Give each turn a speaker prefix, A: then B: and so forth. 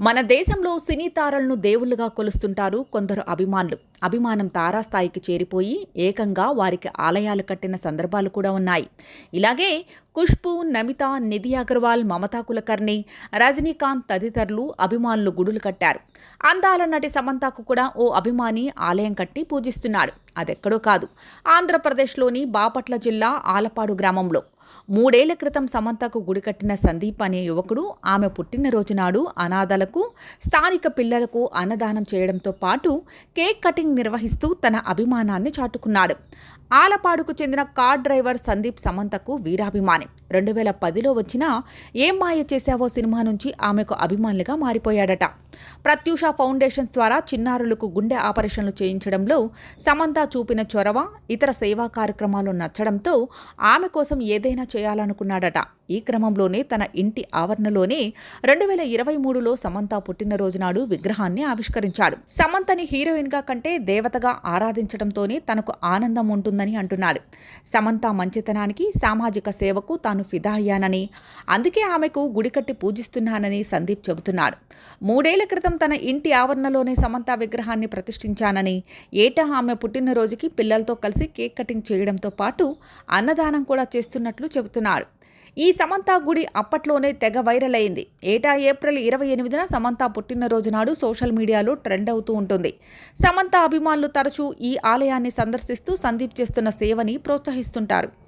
A: మన దేశంలో సినీ తారలను దేవుళ్ళుగా కొలుస్తుంటారు కొందరు అభిమానులు. అభిమానం తారాస్థాయికి చేరిపోయి ఏకంగా వారికి ఆలయాలు కట్టిన సందర్భాలు కూడా ఉన్నాయి. ఇలాగే ఖుష్బు నమిత నిధి అగర్వాల్ మమతా కులకర్ణి రజనీకాంత్ తదితరులు అభిమానులు గుడులు కట్టారు. అందాల నటి సమంతకు కూడా ఓ అభిమాని ఆలయం కట్టి పూజిస్తున్నాడు. అదెక్కడో కాదు. ఆంధ్రప్రదేశ్లోని బాపట్ల జిల్లా ఆలపాడు గ్రామంలో. మూడేళ్ళ క్రితం సమంతకు గుడి కట్టిన సందీప్ అనే యువకుడు ఆమె పుట్టినరోజు నాడు అనాథలకు స్థానిక పిల్లలకు అన్నదానం చేయడంతో పాటు కేక్ కటింగ్ నిర్వహిస్తూ తన అభిమానాన్ని చాటుకున్నాడు. ఆలపాడుకు చెందిన కార్ డ్రైవర్ సందీప్ సమంతకు వీరాభిమాని. రెండు వేల పదిలో వచ్చిన ఏం మాయ చేశావో సినిమా నుంచి ఆమెకు అభిమానులుగా మారిపోయాడట. ప్రత్యూష ఫౌండేషన్స్ ద్వారా చిన్నారులకు గుండె ఆపరేషన్లు చేయించడంలో సమంత చూపిన చొరవ ఇతర సేవా కార్యక్రమాలు నచ్చడంతో ఆమె కోసం ఏదైనా చేయాలనుకున్నాడట. ఈ క్రమంలోనే తన ఇంటి ఆవరణలోనే రెండు వేల ఇరవై మూడులో సమంత పుట్టినరోజు నాడు విగ్రహాన్ని ఆవిష్కరించాడు. సమంతని హీరోయిన్గా కంటే దేవతగా ఆరాధించడంతోనే తనకు ఆనందం ఉంటుంది ఉంటుందని అంటున్నాడు. సమంత మంచితనానికి సామాజిక సేవకు తాను ఫిదా అయ్యానని అందుకే ఆమెకు గుడి కట్టి పూజిస్తున్నానని సందీప్ చెబుతున్నాడు. మూడేళ్ళ క్రితం తన ఇంటి ఆవరణలోనే సమంత విగ్రహాన్ని ప్రతిష్ఠించానని ఏటా ఆమె పుట్టినరోజుకి పిల్లలతో కలిసి కేక్ కటింగ్ చేయడంతో పాటు అన్నదానం కూడా చేస్తున్నట్లు చెబుతున్నాడు. ఈ సమంత గుడి అప్పట్లోనే తెగ వైరల్ అయింది. ఏటా ఏప్రిల్ ఇరవై ఎనిమిదిన సమంత పుట్టినరోజు నాడు సోషల్ మీడియాలో ట్రెండ్ అవుతూ ఉంటుంది. సమంత అభిమానులు తరచూ ఈ ఆలయాన్ని సందర్శిస్తూ సందీప్ చేస్తున్న సేవని ప్రోత్సహిస్తుంటారు.